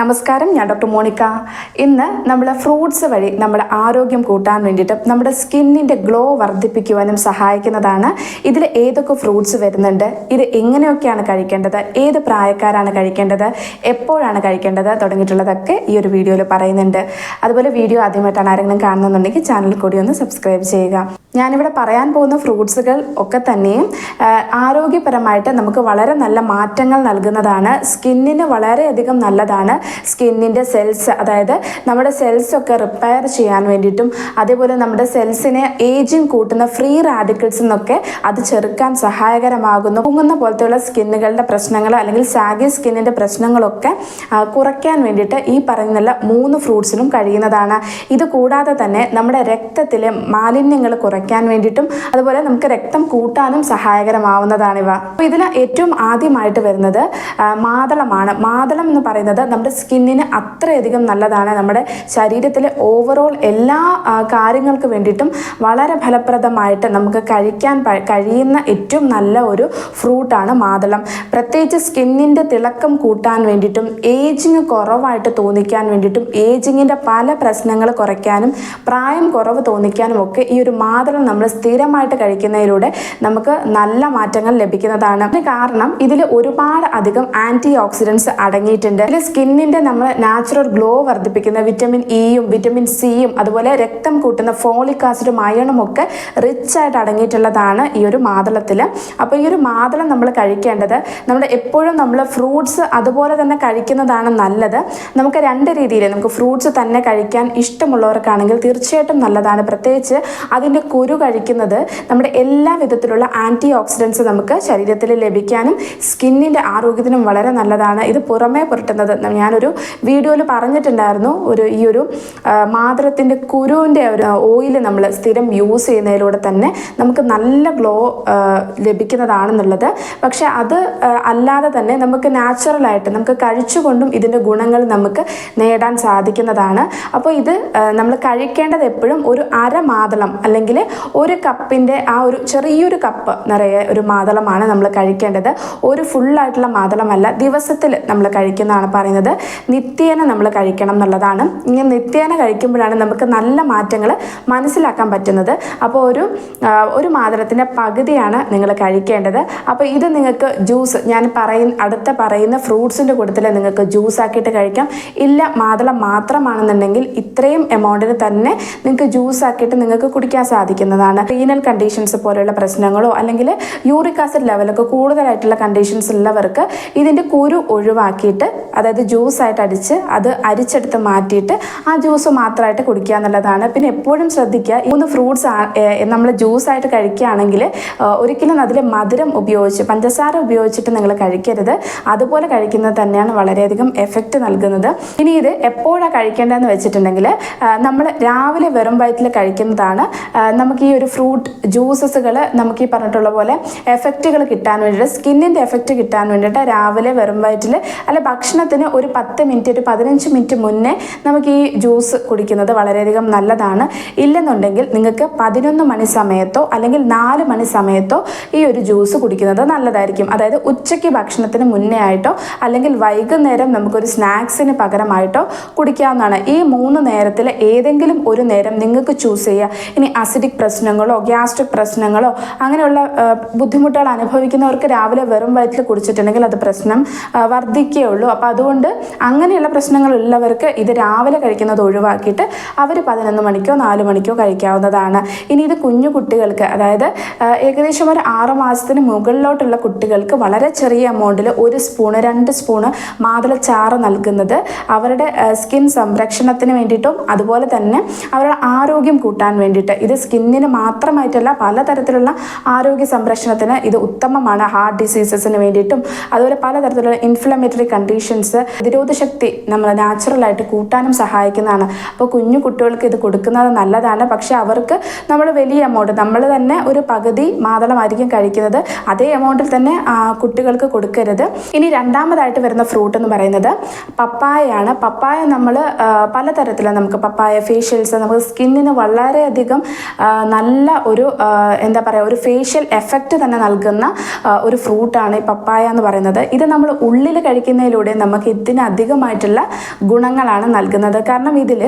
നമസ്കാരം ഞാൻ doctor Monica. ഇന്ന് നമ്മൾ ഫ്രൂട്ട്സ് വഴി നമ്മുടെ ആരോഗ്യം കൂട്ടാൻ വേണ്ടിയിട്ട് നമ്മുടെ സ്കിന്നിന്റെ ഗ്ലോ വർദ്ധിപ്പിക്കുവാനും സഹായിക്കുന്നതാണ്. ഇതിൽ ഏതൊക്കെ ഫ്രൂട്ട്സ് വരുന്നുണ്ട് ഇത് എങ്ങനെയൊക്കെയാണ് കഴിക്കേണ്ടത് ഏത് പ്രായക്കാരാണ് കഴിക്കേണ്ടത് എപ്പോഴാണ് കഴിക്കേണ്ടത് തുടങ്ങിയിട്ടുള്ളതൊക്കെ ഈ ഒരു വീഡിയോയിൽ പറയുന്നുണ്ട്. അതുപോലെ വീഡിയോ ആദ്യമായിട്ടാണ് ആരെങ്കിലും കാണുന്നുണ്ടെങ്കിൽ ചാനൽ കൂടി ഒന്ന് സബ്സ്ക്രൈബ് ചെയ്യുക. ഞാനിവിടെ പറയാൻ പോകുന്ന ഫ്രൂട്ട്സുകൾ ഒക്കെ തന്നെയും ആരോഗ്യപരമായിട്ട് നമുക്ക് വളരെ നല്ല മാറ്റങ്ങൾ നൽകുന്നതാണ്. സ്കിന്നിന് വളരെയധികം നല്ലതാണ്. സ്കിന്നിന്റെ സെൽസ് അതായത് നമ്മുടെ സെൽസൊക്കെ റിപ്പയർ ചെയ്യാൻ വേണ്ടിയിട്ടും അതേപോലെ നമ്മുടെ സെൽസിനെ ഏജിങ് കൂട്ടുന്ന ഫ്രീ റാഡിക്കൽസ് എന്നൊക്കെ അത് ചെറുക്കാൻ സഹായകരമാകുന്നു. പൊങ്ങുന്ന പോലത്തെയുള്ള സ്കിന്നുകളുടെ പ്രശ്നങ്ങൾ അല്ലെങ്കിൽ സാഗി സ്കിന്നിന്റെ പ്രശ്നങ്ങളൊക്കെ കുറയ്ക്കാൻ വേണ്ടിയിട്ട് ഈ പറയുന്ന മൂന്ന് ഫ്രൂട്ട്സിനും കഴിയുന്നതാണ്. ഇത് കൂടാതെ തന്നെ നമ്മുടെ രക്തത്തിലെ മാലിന്യങ്ങൾ കുറയ്ക്കാൻ വേണ്ടിയിട്ടും അതുപോലെ നമുക്ക് രക്തം കൂട്ടാനും സഹായകരമാവുന്നതാണിവ. അപ്പോൾ ഇതിൽ ഏറ്റവും ആദ്യമായിട്ട് വരുന്നത് മാതളമാണ്. മാതളം എന്ന് പറയുന്നത് നമ്മുടെ സ്കിന്നിന് അത്രയധികം നല്ലതാണ്. നമ്മുടെ ശരീരത്തിലെ ഓവറോൾ എല്ലാ കാര്യങ്ങൾക്ക് വേണ്ടിയിട്ടും വളരെ ഫലപ്രദമായിട്ട് നമുക്ക് കഴിക്കാൻ കഴിയുന്ന ഏറ്റവും നല്ല ഒരു ഫ്രൂട്ടാണ് മാതളം. പ്രത്യേകിച്ച് സ്കിന്നിന്റെ തിളക്കം കൂട്ടാൻ വേണ്ടിയിട്ടും ഏജിങ് കുറവായിട്ട് തോന്നിക്കാൻ വേണ്ടിയിട്ടും ഏജിങ്ങിന്റെ പല പ്രശ്നങ്ങൾ കുറയ്ക്കാനും പ്രായം കുറവ് തോന്നിക്കാനും ഒക്കെ ഈ ഒരു മാതളം നമ്മൾ സ്ഥിരമായിട്ട് കഴിക്കുന്നതിലൂടെ നമുക്ക് നല്ല മാറ്റങ്ങൾ ലഭിക്കുന്നതാണ്. കാരണം ഇതിൽ ഒരുപാട് അധികം ആന്റി ഓക്സിഡൻസ് അടങ്ങിയിട്ടുണ്ട്. ഇതിൽ സ്കിന്നിന്റെ നമ്മൾ നാച്ചുറൽ ഗ്ലോ വർദ്ധിപ്പിക്കുന്ന വിറ്റമിൻ ഇയും വിറ്റമിൻ സിയും അതുപോലെ രക്തം കൂട്ടുന്ന ഫോളിക് ആസിഡും അയണും ഒക്കെ റിച്ച് ആയിട്ട് അടങ്ങിയിട്ടുള്ളതാണ് ഈ ഒരു മാതളത്തിൽ അപ്പോൾ ഈ ഒരു മാതളം നമ്മൾ കഴിക്കേണ്ടത് നമ്മൾ എപ്പോഴും നമ്മൾ ഫ്രൂട്ട്സ് അതുപോലെ തന്നെ കഴിക്കുന്നതാണ് നല്ലത്. നമുക്ക് രണ്ട് രീതിയിൽ നമുക്ക് ഫ്രൂട്ട്സ് തന്നെ കഴിക്കാൻ ഇഷ്ടമുള്ളവർക്കാണെങ്കിൽ തീർച്ചയായിട്ടും നല്ലതാണ്. പ്രത്യേകിച്ച് അതിന്റെ കുരു കഴിക്കുന്നത് നമ്മുടെ എല്ലാ വിധത്തിലുള്ള ആന്റി ഓക്സിഡൻസ് നമുക്ക് ശരീരത്തിൽ ലഭിക്കാനും സ്കിന്നിന്റെ ആരോഗ്യത്തിനും വളരെ നല്ലതാണ്. ഇത് പുറമേ പുരട്ടുന്നത് ഞാനൊരു വീഡിയോയിൽ പറഞ്ഞിട്ടുണ്ടായിരുന്നു ഒരു ഈ ഒരു മാതൃത്തിന്റെ കുരുവിന്റെ ഒരു ഓയിൽ നമ്മൾ സ്ഥിരം യൂസ് ചെയ്യുന്നതിലൂടെ തന്നെ നമുക്ക് നല്ല ഗ്ലോ ലഭിക്കുന്നതാണെന്നുള്ളത്. പക്ഷെ അത് അല്ലാതെ തന്നെ നമുക്ക് നാച്ചുറലായിട്ട് നമുക്ക് കഴിച്ചുകൊണ്ടും ഇതിന്റെ ഗുണങ്ങൾ നമുക്ക് നേടാൻ സാധിക്കുന്നതാണ്. അപ്പോൾ ഇത് നമ്മൾ കഴിക്കേണ്ടത് എപ്പോഴും ഒരു അര മാതളം അല്ലെങ്കിൽ ഒരു കപ്പിന്റെ ആ ഒരു ചെറിയൊരു കപ്പ് നിറയെ ഒരു മാതളമാണ് നമ്മൾ കഴിക്കേണ്ടത്. ഒരു ഫുള്ളായിട്ടുള്ള മാതളമല്ല ദിവസത്തിൽ നമ്മൾ കഴിക്കുന്നതാണ് പറയുന്നത്. നിത്യേന നമ്മൾ കഴിക്കണം എന്നുള്ളതാണ്. ഇങ്ങനെ നിത്യേന കഴിക്കുമ്പോഴാണ് നമുക്ക് നല്ല മാറ്റങ്ങൾ മനസ്സിലാക്കാൻ പറ്റുന്നത്. അപ്പോൾ ഒരു ഒരു മാതളത്തിന്റെ പകുതിയാണ് നിങ്ങൾ കഴിക്കേണ്ടത്. അപ്പോൾ ഇത് നിങ്ങൾക്ക് ജ്യൂസ് ഞാൻ പറയുന്ന അടുത്ത പറയുന്ന ഫ്രൂട്ട്സിന്റെ കൂട്ടത്തിൽ നിങ്ങൾക്ക് ജ്യൂസ് ആക്കിയിട്ട് കഴിക്കാം. ഇല്ല മാതളം മാത്രമാണെന്നുണ്ടെങ്കിൽ ഇത്രയും എമൗണ്ടിന് തന്നെ നിങ്ങൾക്ക് ജ്യൂസ് ആക്കിയിട്ട് നിങ്ങൾക്ക് കുടിക്കാൻ സാധിക്കുന്നതാണ്. റീനൽ കണ്ടീഷൻസ് പോലെയുള്ള പ്രശ്നങ്ങളോ അല്ലെങ്കിൽ യൂറിക് ആസിഡ് ലെവലൊക്കെ കൂടുതലായിട്ടുള്ള കണ്ടീഷൻസ് ഉള്ളവർക്ക് ഇതിന്റെ കുരു ഒഴിവാക്കിയിട്ട് അതായത് ജ്യൂസ് ആയിട്ട് അടിച്ച് അത് അരിച്ചെടുത്ത് മാറ്റിയിട്ട് ആ ജ്യൂസ് മാത്രമായിട്ട് കുടിക്കുക എന്നുള്ളതാണ്. പിന്നെ എപ്പോഴും ശ്രദ്ധിക്കുക മൂന്ന് ഫ്രൂട്ട്സ് നമ്മൾ ജ്യൂസായിട്ട് കഴിക്കുകയാണെങ്കിൽ ഒരിക്കലും അതിൽ മധുരം ഉപയോഗിച്ച് പഞ്ചസാര ഉപയോഗിച്ചിട്ട് നിങ്ങൾ കഴിക്കരുത്. അതുപോലെ കഴിക്കുന്നത് തന്നെയാണ് വളരെയധികം എഫക്റ്റ് നൽകുന്നത്. ഇനി ഇത് എപ്പോഴാണ് കഴിക്കേണ്ടതെന്ന് വെച്ചിട്ടുണ്ടെങ്കിൽ നമ്മൾ രാവിലെ വെറും വയറ്റിൽ കഴിക്കുന്നതാണ്. നമുക്ക് ഈ ഒരു ഫ്രൂട്ട് ജ്യൂസസുകൾ നമുക്ക് ഈ പറഞ്ഞിട്ടുള്ള പോലെ എഫക്റ്റുകൾ കിട്ടാൻ വേണ്ടിയിട്ട് സ്കിന്നിന്റെ എഫക്റ്റ് കിട്ടാൻ വേണ്ടിയിട്ട് രാവിലെ വെറും വയറ്റിൽ അല്ല ഭക്ഷണത്തിന് ഒരു പത്ത് മിനിറ്റ് ഒരു പതിനഞ്ച് മിനിറ്റ് മുന്നേ നമുക്ക് ഈ ജ്യൂസ് കുടിക്കുന്നത് വളരെയധികം നല്ലതാണ്. ഇല്ലെന്നുണ്ടെങ്കിൽ നിങ്ങൾക്ക് പതിനൊന്ന് മണി സമയത്തോ അല്ലെങ്കിൽ നാല് മണി സമയത്തോ ഈ ഒരു ജ്യൂസ് കുടിക്കുന്നത് നല്ലതായിരിക്കും. അതായത് ഉച്ചയ്ക്ക് ഭക്ഷണത്തിന് മുന്നേ ആയിട്ടോ അല്ലെങ്കിൽ വൈകുന്നേരം നമുക്കൊരു സ്നാക്സിന് പകരമായിട്ടോ കുടിക്കാവുന്നതാണ്. ഈ മൂന്ന് നേരത്തിൽ ഏതെങ്കിലും ഒരു നേരം നിങ്ങൾക്ക് ചൂസ് ചെയ്യുക ഇനി അസിഡിക് പ്രശ്നങ്ങളോ ഗ്യാസ്ട്രിക് പ്രശ്നങ്ങളോ അങ്ങനെയുള്ള ബുദ്ധിമുട്ടുകൾ അനുഭവിക്കുന്നവർക്ക് രാവിലെ വെറും വയറ്റിൽ കുടിച്ചിട്ടുണ്ടെങ്കിൽ അത് പ്രശ്നം വർദ്ധിക്കുകയുള്ളൂ അപ്പോൾ അതുകൊണ്ട് അങ്ങനെയുള്ള പ്രശ്നങ്ങളുള്ളവർക്ക് ഇത് രാവിലെ കഴിക്കുന്നത് ഒഴിവാക്കിയിട്ട് അവർ പതിനൊന്ന് മണിക്കോ നാല് മണിക്കോ കഴിക്കാവുന്നതാണ്. ഇനി ഇത് കുഞ്ഞു കുട്ടികൾക്ക് അതായത് ഏകദേശം ഒരു ആറ് മാസത്തിന് മുകളിലോട്ടുള്ള കുട്ടികൾക്ക് വളരെ ചെറിയ എമൗണ്ടിൽ ഒരു സ്പൂണ് രണ്ട് സ്പൂണ് മാതളച്ചാറ് നൽകുന്നത് അവരുടെ സ്കിൻ സംരക്ഷണത്തിന് വേണ്ടിയിട്ടും അതുപോലെ തന്നെ അവരുടെ ആരോഗ്യം കൂട്ടാൻ വേണ്ടിയിട്ട്. ഇത് സ്കിന്നിന് മാത്രമായിട്ടല്ല പലതരത്തിലുള്ള ആരോഗ്യ സംരക്ഷണത്തിന് ഇത് ഉത്തമമാണ്. ഹാർട്ട് ഡിസീസസിന് വേണ്ടിയിട്ടും അതുപോലെ പലതരത്തിലുള്ള ഇൻഫ്ലമേറ്ററി കണ്ടീഷൻസ് പ്രതിരോധ ശക്തി നമ്മൾ നാച്ചുറലായിട്ട് കൂട്ടാനും സഹായിക്കുന്നതാണ്. അപ്പോൾ കുഞ്ഞു കുട്ടികൾക്ക് ഇത് കൊടുക്കുന്നത് നല്ലതാണ്. പക്ഷേ അവർക്ക് നമ്മൾ വലിയ എമൗണ്ട് നമ്മൾ തന്നെ ഒരു പകുതി മാതളമായിരിക്കും കഴിക്കുന്നത്. അതേ എമൗണ്ടിൽ തന്നെ കുട്ടികൾക്ക് കൊടുക്കരുത്. ഇനി രണ്ടാമതായിട്ട് വരുന്ന ഫ്രൂട്ട് എന്ന് പറയുന്നത് പപ്പായയാണ്. പപ്പായ നമ്മൾ പലതരത്തിൽ നമുക്ക് പപ്പായ ഫേഷ്യൽസ് നമുക്ക് സ്കിന്നിന് വളരെയധികം നല്ല ഒരു എന്താ പറയുക ഒരു ഫേഷ്യൽ എഫക്റ്റ് തന്നെ നൽകുന്ന ഒരു ഫ്രൂട്ടാണ് ഈ പപ്പായ എന്ന് പറയുന്നത്. ഇത് നമ്മൾ ഉള്ളിൽ കഴിക്കുന്നതിലൂടെ നമുക്ക് ഇതിന് അധികമായിട്ടുള്ള ഗുണങ്ങളാണ് നൽകുന്നത്. കാരണം ഇതിൽ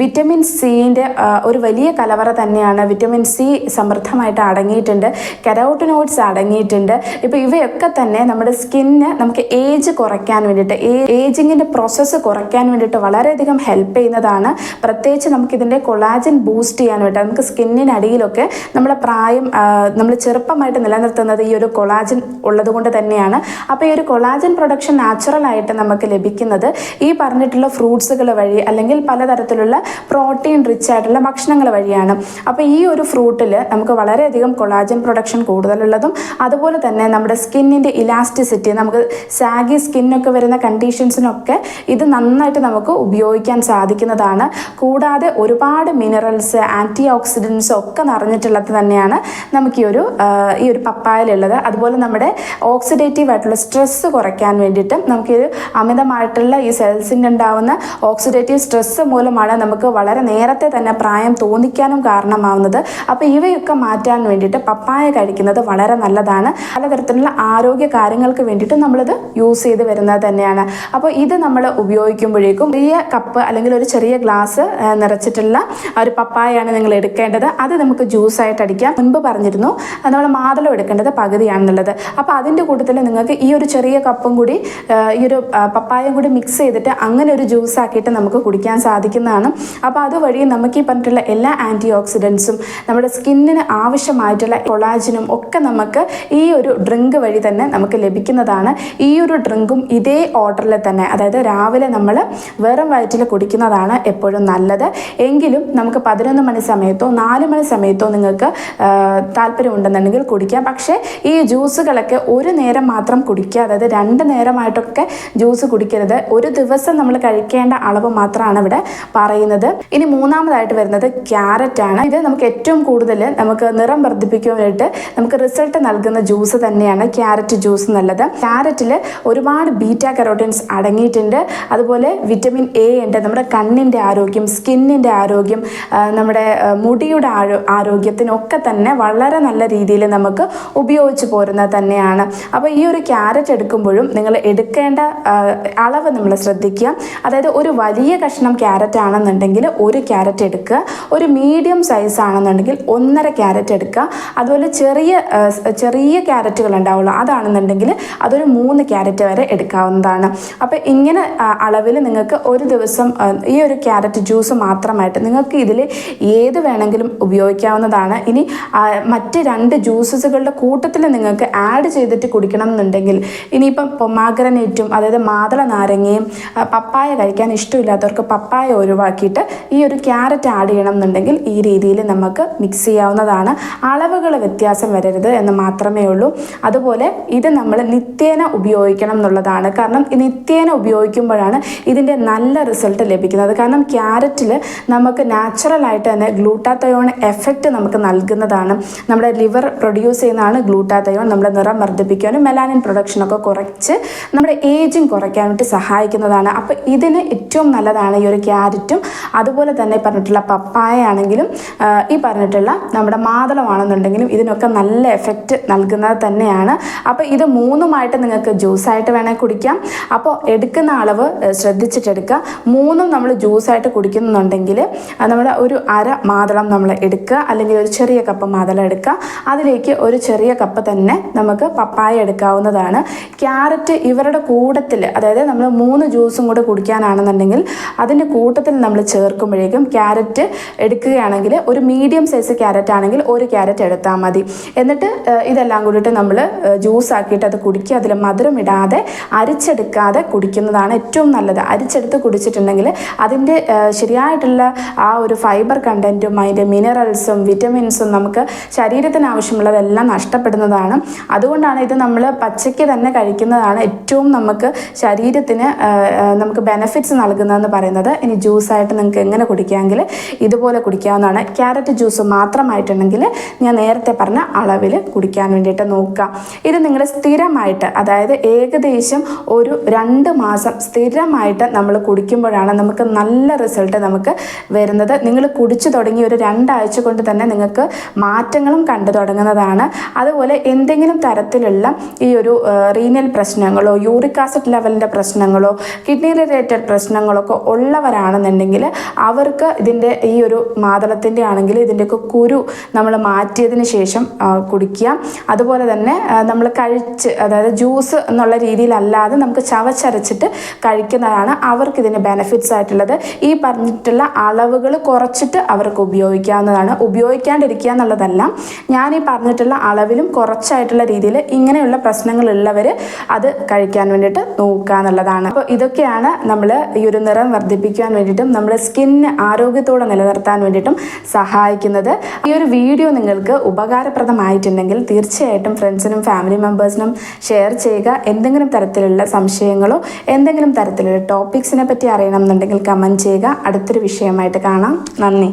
വിറ്റമിൻ സിന്റെ ഒരു വലിയ കലവറ തന്നെയാണ് വിറ്റമിൻ സി സമൃദ്ധമായിട്ട് അടങ്ങിയിട്ടുണ്ട്. കരോട്ടിനോയിഡ്സ് അടങ്ങിയിട്ടുണ്ട്. ഇപ്പോൾ ഇവയൊക്കെ തന്നെ നമ്മുടെ സ്കിന്നിന് നമുക്ക് ഏജ് കുറയ്ക്കാൻ വേണ്ടിയിട്ട് ഏജിങ്ങിന്റെ പ്രോസസ്സ് കുറയ്ക്കാൻ വേണ്ടിയിട്ട് വളരെയധികം ഹെൽപ്പ് ചെയ്യുന്നതാണ്. പ്രത്യേകിച്ച് നമുക്കിതിന്റെ കൊളാജൻ ബൂസ്റ്റ് ചെയ്യാൻ വേണ്ടി നമുക്ക് സ്കിന്നിനടിയിലൊക്കെ നമ്മുടെ പ്രായം നമ്മൾ ചെറുപ്പമായിട്ട് നിലനിർത്തുന്നത് ഈ ഒരു കൊളാജൻ ഉള്ളത് കൊണ്ട് തന്നെയാണ്. അപ്പോൾ ഈ ഒരു കൊളാജൻ പ്രൊഡക്ഷൻ നാച്ചുറൽ ആയിട്ട് നമുക്ക് ലഭിക്കുന്നത് ഈ പറഞ്ഞിട്ടുള്ള ഫ്രൂട്ട്സുകൾ വഴി അല്ലെങ്കിൽ പലതരത്തിലുള്ള പ്രോട്ടീൻ റിച്ച് ആയിട്ടുള്ള ഭക്ഷണങ്ങൾ വഴിയാണ്. അപ്പോൾ ഈ ഒരു ഫ്രൂട്ടിൽ നമുക്ക് വളരെയധികം കൊളാജൻ പ്രൊഡക്ഷൻ കൂടുതലുള്ളതും അതുപോലെ തന്നെ നമ്മുടെ സ്കിന്നിന്റെ ഇലാസ്റ്റിസിറ്റി നമുക്ക് സാഗി സ്കിന്നൊക്കെ വരുന്ന കണ്ടീഷൻസിനൊക്കെ ഇത് നന്നായിട്ട് നമുക്ക് ഉപയോഗിക്കാൻ സാധിക്കുന്നതാണ്. കൂടാതെ ഒരുപാട് മിനറൽസ് ആന്റി ഓക്സിഡൻസ് ഒക്കെ നിറഞ്ഞിട്ടുള്ളത് തന്നെയാണ് നമുക്ക് ഈ ഒരു ഈ ഒരു പപ്പായയിലുള്ളത്. അതുപോലെ നമ്മുടെ ഓക്സിഡേറ്റീവ് ആയിട്ടുള്ള സ്ട്രെസ്സ് കുറയ്ക്കാൻ വേണ്ടിയിട്ട് നമുക്ക് ഈ അമിതമായിട്ടുള്ള ഈ സെൽസിന് ഉണ്ടാവുന്ന ഓക്സിഡേറ്റീവ് സ്ട്രെസ്സ് മൂലമാണ് നമുക്ക് വളരെ നേരത്തെ തന്നെ പ്രായം തോന്നിക്കാനും കാരണമാവുന്നത്. അപ്പോൾ ഇവയൊക്കെ മാറ്റാൻ വേണ്ടിയിട്ട് പപ്പായ കഴിക്കുന്നത് വളരെ നല്ലതാണ്. പലതരത്തിലുള്ള ആരോഗ്യ കാര്യങ്ങൾക്ക് വേണ്ടിയിട്ട് നമ്മളിത് യൂസ് ചെയ്ത് വരുന്നത് തന്നെയാണ്. അപ്പോൾ ഇത് നമ്മൾ ഉപയോഗിക്കുമ്പോഴേക്കും ചെറിയ കപ്പ് അല്ലെങ്കിൽ ഒരു ചെറിയ ഗ്ലാസ് നിറച്ചിട്ടുള്ള ഒരു പപ്പായാണ് നിങ്ങൾ എടുക്കേണ്ടത്. അത് നമുക്ക് ജ്യൂസായിട്ട് അടിക്കാം. മുൻപ് പറഞ്ഞിരുന്നു നമ്മൾ മാതളം എടുക്കേണ്ടത് പകുതിയാണെന്നുള്ളത്. അപ്പോൾ അതിന്റെ കൂട്ടത്തിൽ നിങ്ങൾക്ക് ഈ ഒരു ചെറിയ കപ്പും കൂടി ഈ ഒരു പപ്പായം കൂടി മിക്സ് ചെയ്തിട്ട് അങ്ങനെ ഒരു ജ്യൂസ് ആക്കിയിട്ട് നമുക്ക് കുടിക്കാൻ സാധിക്കുന്നതാണ്. അപ്പോൾ അതുവഴി നമുക്ക് ഈ പറഞ്ഞിട്ടുള്ള എല്ലാ ആന്റി ഓക്സിഡൻസും നമ്മുടെ സ്കിന്നിന് ആവശ്യമായിട്ടുള്ള കൊളാജിനും ഒക്കെ നമുക്ക് ഈ ഒരു ഡ്രിങ്ക് വഴി തന്നെ നമുക്ക് ലഭിക്കുന്നതാണ്. ഈ ഒരു ഡ്രിങ്കും ഇതേ ഓർഡറിൽ തന്നെ അതായത് രാവിലെ നമ്മൾ വെറും വയറ്റിൽ കുടിക്കുന്നതാണ് എപ്പോഴും നല്ലത്. എങ്കിലും നമുക്ക് പതിനൊന്ന് മണി സമയത്തോ നാല് മണി സമയത്തോ നിങ്ങൾക്ക് താല്പര്യമുണ്ടെന്നുണ്ടെങ്കിൽ കുടിക്കാം. പക്ഷേ ഈ ജ്യൂസുകളൊക്കെ ഒരു നേരം മാത്രം കുടിക്കുക അതായത് രണ്ട് നേരമായിട്ടൊക്കെ ജ്യൂസ് കുടിക്കരുത്. ഒരു ദിവസം നമ്മൾ കഴിക്കേണ്ട അളവ് മാത്രമാണ് ഇവിടെ പറയുന്നത്. ഇനി മൂന്നാമതായിട്ട് വരുന്നത് ക്യാരറ്റ് ആണ്. ഇത് നമുക്ക് ഏറ്റവും കൂടുതൽ നമുക്ക് നിറം വർദ്ധിപ്പിക്കുവാനായിട്ട് നമുക്ക് റിസൾട്ട് നൽകുന്ന ജ്യൂസ് തന്നെയാണ്. ക്യാരറ്റ് ജ്യൂസ് നല്ലത്. ക്യാരറ്റിൽ ഒരുപാട് ബീറ്റാ കരോട്ടിൻസ് അടങ്ങിയിട്ടുണ്ട്. അതുപോലെ വിറ്റമിൻ എ ഉണ്ട്. നമ്മുടെ കണ്ണിന്റെ ആരോഗ്യം സ്കിന്നിന്റെ ആരോഗ്യം നമ്മുടെ മുടിയുടെ ആരോഗ്യത്തിനൊക്കെ തന്നെ വളരെ നല്ല രീതിയിൽ നമുക്ക് ഉപയോഗിച്ച് പോരുന്നത് തന്നെയാണ്. അപ്പോൾ ഈ ഒരു ക്യാരറ്റ് എടുക്കുമ്പോഴും നിങ്ങൾ എടുക്കേണ്ട അളവ് നമ്മൾ ശ്രദ്ധിക്കുക. അതായത് ഒരു വലിയ കഷ്ണം ക്യാരറ്റ് ആണെന്നുണ്ടെങ്കിൽ ഒരു ക്യാരറ്റ് എടുക്കുക. ഒരു മീഡിയം സൈസ് ആണെന്നുണ്ടെങ്കിൽ ഒന്നര ക്യാരറ്റ് എടുക്കുക. അതുപോലെ ചെറിയ ചെറിയ ക്യാരറ്റുകൾ ഉണ്ടാവുള്ളൂ. അതാണെന്നുണ്ടെങ്കിൽ അതൊരു മൂന്ന് ക്യാരറ്റ് വരെ എടുക്കാവുന്നതാണ്. അപ്പോൾ ഇങ്ങനെ അളവിൽ നിങ്ങൾക്ക് ഒരു ദിവസം ഈ ഒരു ക്യാരറ്റ് ജ്യൂസ് മാത്രമായിട്ട് നിങ്ങൾക്ക് ഇതിൽ ഏത് വേണമെങ്കിലും ഉപയോഗിക്കാവുന്നതാണ്. ഇനി മറ്റ് രണ്ട് ജ്യൂസസുകളുടെ കൂട്ടത്തിൽ നിങ്ങൾക്ക് ആഡ് ചെയ്തിട്ട് കുടിക്കണം എന്നുണ്ടെങ്കിൽ ഇനിയിപ്പം പൊമാഗ്രനേറ്റും അതായത് മാതള നാരങ്ങയും പപ്പായ കഴിക്കാൻ ഇഷ്ടമില്ലാത്തവർക്ക് പപ്പായ ഒഴിവാക്കിയിട്ട് ഈ ഒരു ക്യാരറ്റ് ആഡ് ചെയ്യണം എന്നുണ്ടെങ്കിൽ ഈ രീതിയിൽ നമുക്ക് മിക്സ് ചെയ്യാവുന്നതാണ്. അളവുകൾ വ്യത്യാസം വരരുത് എന്ന് മാത്രമേ ഉള്ളൂ. അതുപോലെ ഇത് നമ്മൾ നിത്യേന ഉപയോഗിക്കണം എന്നുള്ളതാണ്. കാരണം നിത്യേന ഉപയോഗിക്കുമ്പോഴാണ് ഇതിന്റെ നല്ല റിസൾട്ട് ലഭിക്കുന്നത്. കാരണം ക്യാരറ്റിൽ നമുക്ക് നാച്ചുറലായിട്ട് തന്നെ ഗ്ലൂട്ടാത്തയോൺ എഫക്റ്റ് നമുക്ക് നൽകുന്നതാണ്. നമ്മുടെ ലിവർ പ്രൊഡ്യൂസ് ചെയ്യുന്നതാണ് ഗ്ലൂട്ടാത്തയോൺ നമ്മുടെ നിറം വർദ്ധിപ്പിക്കാനും മെലാനിൻ പ്രൊഡക്ഷനൊക്കെ കുറച്ച് നമ്മുടെ ഏജിങ് കുറയ്ക്കാൻ വേണ്ടി സഹായിക്കുന്നതാണ്. അപ്പോൾ ഇതിന് ഏറ്റവും നല്ലതാണ് ഈ ഒരു ക്യാരറ്റും. അതുപോലെ തന്നെ പറഞ്ഞിട്ടുള്ള പപ്പായ ആണെങ്കിലും ഈ പറഞ്ഞിട്ടുള്ള നമ്മുടെ മാതളമാണെന്നുണ്ടെങ്കിലും ഇതിനൊക്കെ നല്ല എഫക്റ്റ് നൽകുന്നത് തന്നെയാണ്. അപ്പോൾ ഇത് മൂന്നുമായിട്ട് നിങ്ങൾക്ക് ജ്യൂസായിട്ട് വേണമെങ്കിൽ കുടിക്കാം. അപ്പോൾ എടുക്കുന്ന അളവ് ശ്രദ്ധിച്ചിട്ടെടുക്കുക. മൂന്നും നമ്മൾ ജ്യൂസായിട്ട് കുടിക്കുന്നുണ്ടെങ്കിൽ നമ്മുടെ ഒരു അര മാതളം നമ്മൾ എടുക്കുക. അല്ലെങ്കിൽ ഒരു ചെറിയ കപ്പ് മാതളം എടുക്കുക. അതിലേക്ക് ഒരു ചെറിയ കപ്പ് തന്നെ നമുക്ക് പപ്പായ എടുക്കാവുന്നതാണ്. ക്യാരറ്റ് ഇവരുടെ കൂടത്തിൽ അതായത് നമ്മൾ മൂന്ന് ജ്യൂസും കൂടെ കുടിക്കാനാണെന്നുണ്ടെങ്കിൽ അതിന്റെ കൂട്ടത്തിൽ നമ്മൾ ചേർക്കുമ്പോഴേക്കും ക്യാരറ്റ് എടുക്കുകയാണെങ്കിൽ ഒരു മീഡിയം സൈസ് ക്യാരറ്റ് ആണെങ്കിൽ ഒരു ക്യാരറ്റ് എടുത്താൽ മതി. എന്നിട്ട് ഇതെല്ലാം കൂടിയിട്ട് നമ്മൾ ജ്യൂസ് ആക്കിയിട്ട് അത് കുടിക്കുക. അതിൽ മധുരം ഇടാതെ അരിച്ചെടുക്കാതെ കുടിക്കുന്നതാണ് ഏറ്റവും നല്ലത്. അരിച്ചെടുത്ത് കുടിച്ചിട്ടുണ്ടെങ്കിൽ അതിന്റെ ശരിയായിട്ടുള്ള ആ ഒരു ഫൈബർ കണ്ടന്റും അതിന്റെ മിനറൽസും വിറ്റമിൻസും നമുക്ക് ശരീരത്തിന് ആവശ്യമുള്ളതെല്ലാം നഷ്ടപ്പെടുന്നതാണ്. അതുകൊണ്ടാണ് ഇത് നമ്മൾ പച്ചയ്ക്ക് തന്നെ കഴിക്കുന്നതാണ് ഏറ്റവും നമുക്ക് ശരീരത്തിന് നമുക്ക് ബെനഫിറ്റ്സ് നൽകുന്നതെന്ന് പറയുന്നത് ഇനി ജ്യൂസായിട്ട് നിങ്ങൾക്ക് എങ്ങനെ കുടിക്കാമെങ്കിൽ ഇതുപോലെ കുടിക്കാവുന്നതാണ്. ക്യാരറ്റ് ജ്യൂസ് മാത്രമായിട്ടുണ്ടെങ്കിൽ ഞാൻ നേരത്തെ പറഞ്ഞ അളവിൽ കുടിക്കാൻ വേണ്ടിയിട്ട് നോക്കുക. ഇത് നിങ്ങൾ സ്ഥിരമായിട്ട് അതായത് ഏകദേശം ഒരു രണ്ട് മാസം സ്ഥിരമായിട്ട് നമ്മൾ കുടിക്കുമ്പോഴാണ് നമുക്ക് നല്ല റിസൾട്ട് നമുക്ക് വരുന്നത്. നിങ്ങൾ കുടിച്ചു തുടങ്ങി ഒരു രണ്ടാഴ്ച കൊണ്ട് തന്നെ നിങ്ങൾക്ക് മാറ്റങ്ങളും കണ്ടു തുടങ്ങുന്നതാണ്. അതുപോലെ എന്തെങ്കിലും തരത്തിലുള്ള ഈ ഒരു റീനൽ പ്രശ്നങ്ങളോ യൂറിക് ആസിഡ് ലെവലിന്റെ പ്രശ്നം പ്രശ്നങ്ങളോ കിഡ്നി റിലേറ്റഡ് പ്രശ്നങ്ങളൊക്കെ ഉള്ളവരാണെന്നുണ്ടെങ്കിൽ അവർക്ക് ഇതിന്റെ ഈ ഒരു മാതളത്തിന്റെ ആണെങ്കിൽ ഇതിന്റെയൊക്കെ കുരു നമ്മൾ മാറ്റിയതിന് ശേഷം കുടിക്കുക. അതുപോലെ തന്നെ നമ്മൾ കഴിച്ച് അതായത് ജ്യൂസ് എന്നുള്ള രീതിയിലല്ലാതെ നമുക്ക് ചവച്ചരച്ചിട്ട് കഴിക്കുന്നതാണ് അവർക്ക് ഇതിന് ബെനിഫിറ്റ്സ് ആയിട്ടുള്ളത്. ഈ പറഞ്ഞിട്ടുള്ള അളവുകൾ കുറച്ചിട്ട് അവർക്ക് ഉപയോഗിക്കാവുന്നതാണ്. ഉപയോഗിക്കാണ്ടിരിക്കുക എന്നുള്ളതല്ല ഞാൻ ഈ പറഞ്ഞിട്ടുള്ള അളവിലും കുറച്ചായിട്ടുള്ള രീതിയിൽ ഇങ്ങനെയുള്ള പ്രശ്നങ്ങളുള്ളവർ അത് കഴിക്കാൻ വേണ്ടിയിട്ട് നോക്കുക അപ്പോൾ ഇതൊക്കെയാണ് നമ്മൾ ഈ ഒരു നിറം വർദ്ധിപ്പിക്കാൻ വേണ്ടിയിട്ടും നമ്മുടെ സ്കിന്ന് ആരോഗ്യത്തോടെ നിലനിർത്താൻ വേണ്ടിയിട്ടും സഹായിക്കുന്നത്. ഈ ഒരു വീഡിയോ നിങ്ങൾക്ക് ഉപകാരപ്രദമായിട്ടുണ്ടെങ്കിൽ തീർച്ചയായിട്ടും ഫ്രണ്ട്സിനും ഫാമിലി മെമ്പേഴ്സിനും ഷെയർ ചെയ്യുക. എന്തെങ്കിലും തരത്തിലുള്ള സംശയങ്ങളോ എന്തെങ്കിലും തരത്തിലുള്ള ടോപ്പിക്സിനെ പറ്റി അറിയണം എന്നുണ്ടെങ്കിൽ കമന്റ് ചെയ്യുക. അടുത്തൊരു വിഷയമായിട്ട് കാണാം. നന്ദി.